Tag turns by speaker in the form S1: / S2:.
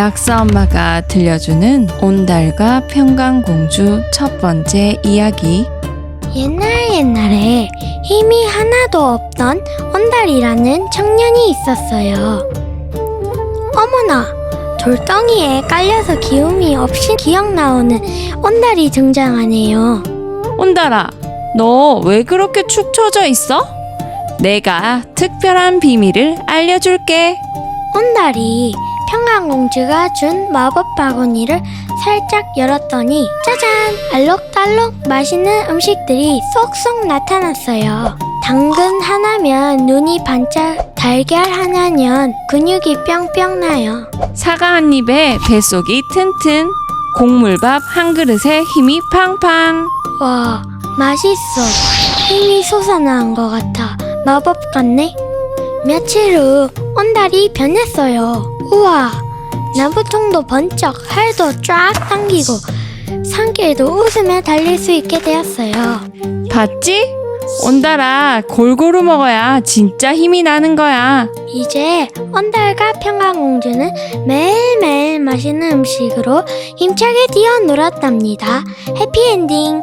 S1: 약사 엄마가 들려주는 온달과 평강공주 첫 번째 이야기.
S2: 옛날 옛날에 힘이 하나도 없던 온달이라는 청년이 있었어요. 어머나, 돌덩이에 깔려서 기움이 없이 기억 나오는 온달이 등장하네요.
S1: 온달아, 너 왜 그렇게 축 처져 있어? 내가 특별한 비밀을 알려줄게.
S2: 온달이 평강공주가 준 마법 바구니를 살짝 열었더니 짜잔! 알록달록 맛있는 음식들이 쏙쏙 나타났어요. 당근 하나면 눈이 반짝, 달걀 하나면 근육이 뿅뿅 나요.
S1: 사과 한 입에 뱃속이 튼튼. 곡물밥 한 그릇에 힘이 팡팡.
S2: 와, 맛있어. 힘이 솟아나는 것 같아. 마법 같네. 며칠 후 온달이 변했어요. 우와, 나부통도 번쩍, 살도 쫙 당기고 산길도 웃으며 달릴 수 있게 되었어요.
S1: 봤지? 온달아, 골고루 먹어야 진짜 힘이 나는 거야.
S2: 이제 온달과 평강공주는 매일매일 맛있는 음식으로 힘차게 뛰어놀았답니다. 해피엔딩.